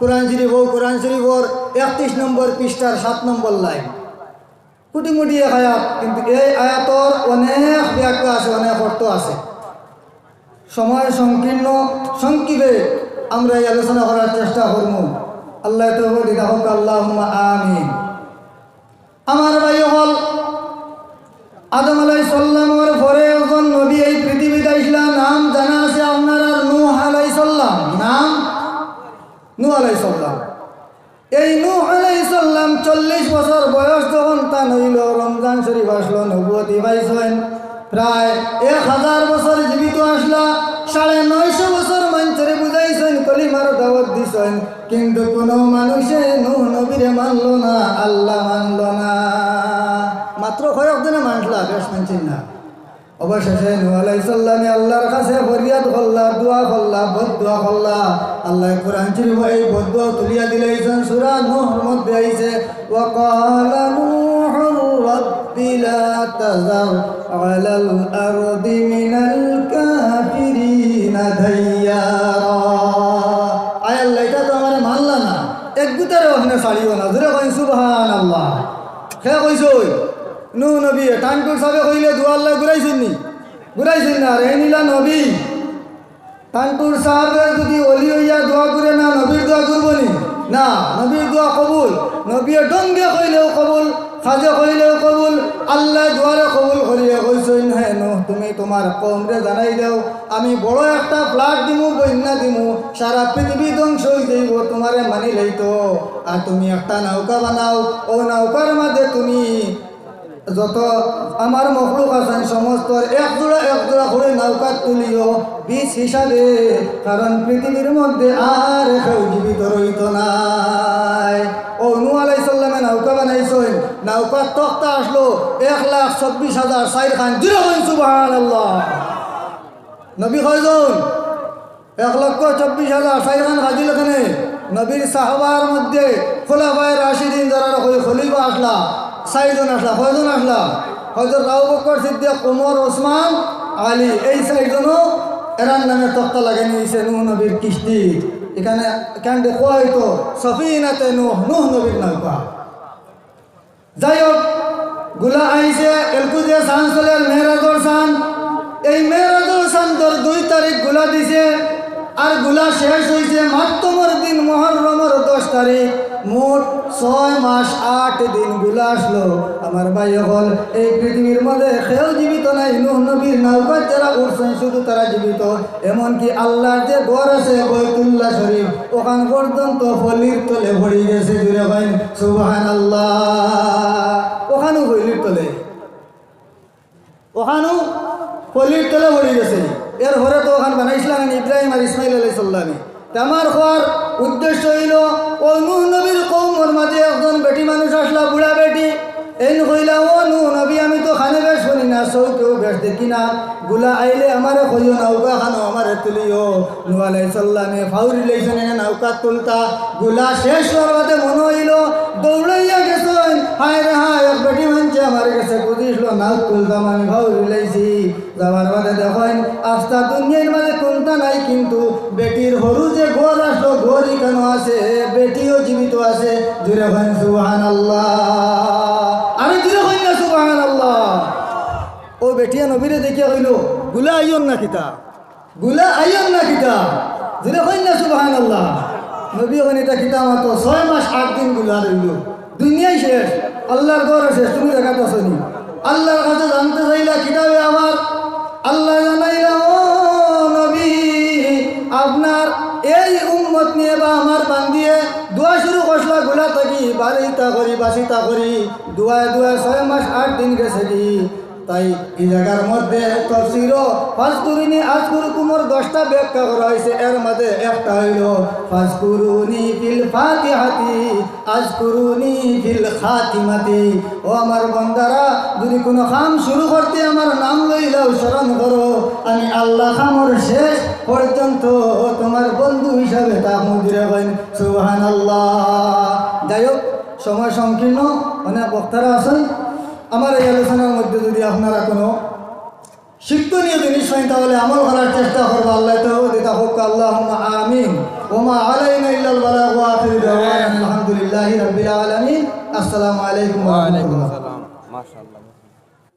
কোরআন শরীফ ও কোরআন শরীফ ওর একত্রিশ নম্বর পৃষ্ঠার সাত নম্বর লাইন। কুটিমুটি এক আয়াত, কিন্তু এই আয়াতর অনেক ব্যাখ্য আছে, অনেক অর্থ আছে। সময় সংকীর্ণ, সংক্ষিপে আমরা এই আলোচনা করার চেষ্টা করব। আল্লাহ তো হোক আল্লাহ আমিন। নূহ আলাই সাল্লাম এই নূহ আলাই সাল্লাম চল্লিশ বছর বয়স যখন তা নইল রমজান শরীফ আসলো নবুয়তি পাইছেন প্রায় এক হাজার বছর জীবিত আসলা, সাড়ে নয়শো বছর মঞ্চরে বুঝাইছেন, কলিমার দাওয়াত দিছেন। কিন্তু কোনো মানুষে নূহ নবীরে মানল না, আল্লাহ মানল না। মাত্র কয়েক দিনে মানলা বেশ মানছেন না। অবশেষে সালামে আল্লাহর কাছে ফরিয়াদ করলা দোয়া করলা বদ দোয়া করলা আল্লাহ কোরআন শরীফ এই বদ দোয়া তুলিয়া দিলেছেন সূরা নূহর মধ্যে আইছে ওয়া ক্বালা নূহুর রাব্বি লা তাযার আলাল আরদি মিনাল কাফিরিনা দাইয়ারা। আয় আল্লাহ, এটা তো আমার মানলা না। এক গুতারে ওখানে ছাড়িও না। জোরে কই সুবহানাল্লাহ। সে কইছই নু নবী টানটুর সাবে কইলে দুয়াল্লাহ ঘুরাইছেন নি? ঘুরাইছেন না রে, নিলা নবী। টানটুর সাহাবে যদি অলি হইয়া দোয়া করে না, নবীর দোয়া করব নি? নবীর দোয়া কবুল। নবীর ডঙ্গে কইলেও কবুল, সাজে কইলেও কবুল, আল্লাহ দুয়ারে কবুল করিয়া কইছেন হ্যাঁ নো তুমি তোমার কমরে জানাই দাও, আমি বড় একটা ফ্লাট দিমু, বন্যা দিমু, সারা পৃথিবী ধ্বংস হয়ে যাইব, তোমারে মানি লইতো। আর তুমি একটা নৌকা বানাও, ও নৌকার মাঝে তুমি যত আমার মখলুক আছেন সমস্ত এক জোড়া এক জোড়া করে নৌকা তুলিও বীজ হিসাবে, কারণ পৃথিবীর মধ্যে আর কেউ জীবিত রইত নাই। ও নু আলাই সাল্লামে নৌকা বানাইছেন, নৌকার তক্তা আসলো এক লাখ চব্বিশ হাজার চার খান। জিরো সুবাহান আল্লাহ নবী কয়জন? এক লক্ষ চব্বিশ হাজার চার খান হাজিল এখানে। নবীর সাহবার মধ্যে খোলাফায় রাশিদিন যারা খলিফা আসলা চারিজন আসলা কয়জন আসলা। হয়তো রাউ বকর সিদ্দিক কোমর ওসমান, আলী, এই চারিজনও এরান নামে তক্তা লাগে নিয়েছে নুহ নবীর কিস্তি। এখানে এখান দেখো হয়তো সফিনাতে নুহ নুহ নবীর নৌকা যাই হোকগুলা আইছে এলকুজে সান চলে মেহরাজর সান এই মেহরাজর সান দুই তারিখগুলা দিছে। আরগুলা শেষ হয়েছে মাত্তমর দিন মহরমর দশ তারিখ। মোট ছয় মাস, আট দিনগুলা আসলো। আমার ভাই হল এই পৃথিবীর মধ্যে কেউ জীবিত নাই। নুহ নবীর নৌকা যারা উঠছেন, শুধু তারা জীবিত। এমনকি আল্লাহর যে ঘর আছে, বৈতুল্লাহ শরীফ, ওখান পর্যন্ত ফলির তলে ভরি গেছে জুড়ে ভাই। সুবাহান আল্লাহ ওখানেও ফলির তলে। ওখানেও ফলির তলে ভরি গেছে। এর ঘরে তো ওখান বানাইছিলাম ইব্রাহিম আর ইসমাইল আলাই সাল্লামে আমার হওয়ার উদ্দেশ্য হইল, ও নুহ নবীর কৌমর মাঝে একজন বেটি মানুষ আসলা, বুড়া বেটি। এই কইলা, ও নু নবী, আমি তো খানে বেশ শুনি না, সৌ কেউ বেশ দেখি না। গুলা আইলে আমারে কইও, নৌকা খানো আমারে তুলিও। নু আলাই সাল্লামে ফাউরি লইছেন নৌকা তুলতা। গুলা শেষ হওয়ার বাদে মনে হইল, দৌড়াইয়া গেছেন। হায় রে হায় বেটি মানছে, আমার কাছে বুঝিসল নাও তুলতাম আমি, ফাউরি লইছি। যাবার বাদে দেখেন আস্তা দুনিয়ার মাঝে কোনটা নাই, কিন্তু বেটির হরু যে ঘর আসলো ঘরই কেন আছে? বেটিও জীবিত আছে। জুড়ে ভাই সুহান আল্লাহ আমি জুড়ে হই না সুবাহান আল্লাহ ও বেটিয়া নবীরে দেখিয়া হইল, গুলা আইয়ন না কিতা? গুলা আইয়ন না কিতা? জুড়ে হই না সুবাহান আল্লাহ নবী ওখানে এটা কিতা মাত্র? ছয় মাস আট দিনগুলা রইল। দুনিয়াই শেষ। আল্লাহর ঘর শেষ। তুমি দেখা পাসনি আল্লাহর কাছে জানতে চাইলা, কিতাবে আমার আল্লাহ জানাইলা নবী, আপনার এই উম্মত নিয়ে বা আমার বান্দিয়ে দোয়া শুরু করলা গোলা থাকি বাড়িতা করি বাসিতা করি, দুয়ায় দুয়ায় ছয় মাস, আট দিন গেছে কি? তাই এই জায়গার মধ্যে তফসির ফাজকুরুনি আজকুর কুমর দশটা ব্যাখ্যা করা হয়েছে। এর মধ্যে একটা হইল, ফাজকুরুনি ফিল ফাতিহাতি, আজকুরুনি ফিল খাতিমাতি। ও আমার বন্দারা, যদি কোনো কাম শুরু করতে আমার নাম লইলাও স্মরণ করো। আমি আল্লাহ খামর শেষ পর্যন্ত তোমার বন্ধু হিসাবে তা মন্দিরে হইন সুহান আল্লাহ যাই হোক, সময় সংকীর্ণ, অনেক বক্তারা আছেন। আমার এই আলোচনার মধ্যে যদি আপনারা কোনো শিক্ষণীয় জিনিস হয় তাহলে আমল করার চেষ্টা করব আল্লাহ তো দিতা হোক আল্লাহ আমিন। ওমা আলাইনা বালাগ ওয়া আমিন আসসালামু আলাইকুম